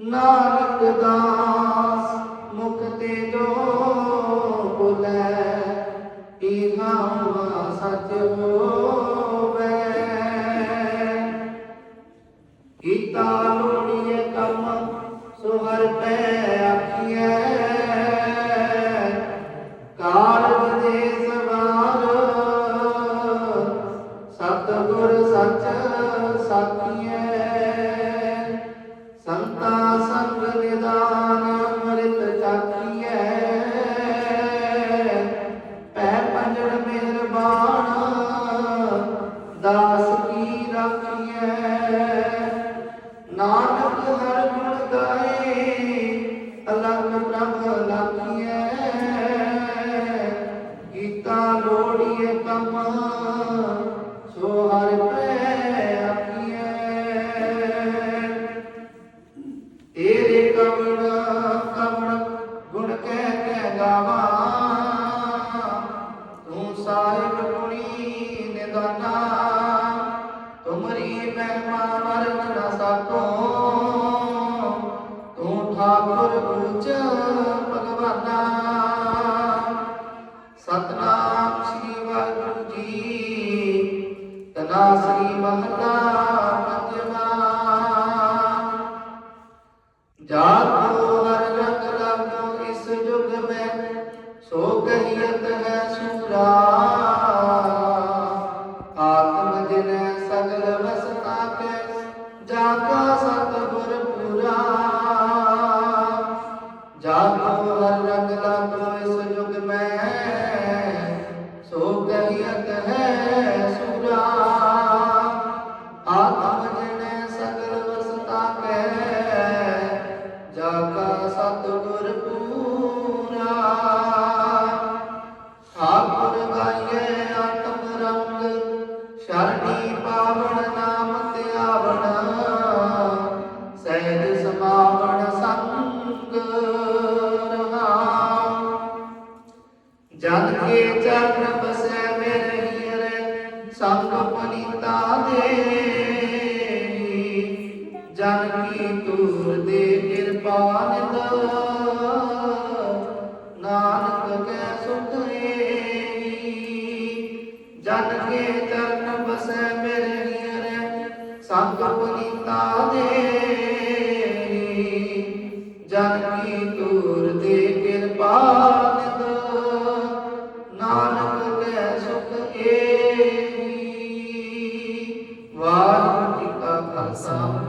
ਨਾਨਕ ਦਾਸ ਮੁਖ ਤੇ ਜੋ ਬੋਲੇ ਇਹਾ ਸਚ ਹੋਵੇ। ਕੀਤਾ ਤੁਮਰੀ ਮਹਿਮਾ ਵਰਣ ਨਾ ਜੀ ਸ੍ਰੀ ਮਹਲਾ ਪੰਜਵਾ ਜਾਤੋ ਹਰ ਰੰਗ ਲਾਗੋ ਇਸ ਯੁਗ ਮੈਂ, ਸੋ ਕਹੀਤ ਹੈ ਸੂਰਾ ਆਤਮ ਜਿਨ ਸਗਲ ਵਸਤਾ ਕੇ ਜਾ ਕਾ ਸਤਿਗੁਰ ਪੂਰਾ। ਜਾਤੋ ਹਰ ਰੰਗ ਲਾਗੋ ਇਸ ਯੁਗ ਮੈਂ, ਸੋ ਕਹੀਤ ਹੈ ਸੂਰਾ ਸ਼ਰਣੀ ਪਾਵਣ ਨਾਮ ਧਿਆਵਣ ਸਹਿਜ ਸਮਾਵਣ ਸੰਗ ਰਹਾ। ਜਨ ਕੇ ਚਰਨ ਬਸੈ ਮੇਰੇ ਹੀਰੇ ਸਭ ਪਨੀਤਾ ਦੇ ਜਨ ਕੀ ਤੂਰ ਦੇ ਕਿਰਪਾ ਨਿਤ, ਨਾਨਕ ਕੈ ਸੁਖ ਏ ਜਨ ਕੇ ਚਰਨ ਵਸੈ ਮੇਰੇ ਹੀਰੇ ਸੰਤ ਪੁਨੀਤਾ ਦੇ। ਜਨ ਕੀ ਤੂਰ ਦੇ ਕਿਰਪਾ ਨਿਤ, ਨਾਨਕ ਕੈ ਸੁਖ ਏਹੀ ਵਾਹਿਗੁਰੂ ਜੀ ਕਾ ਖਾਲਸਾ।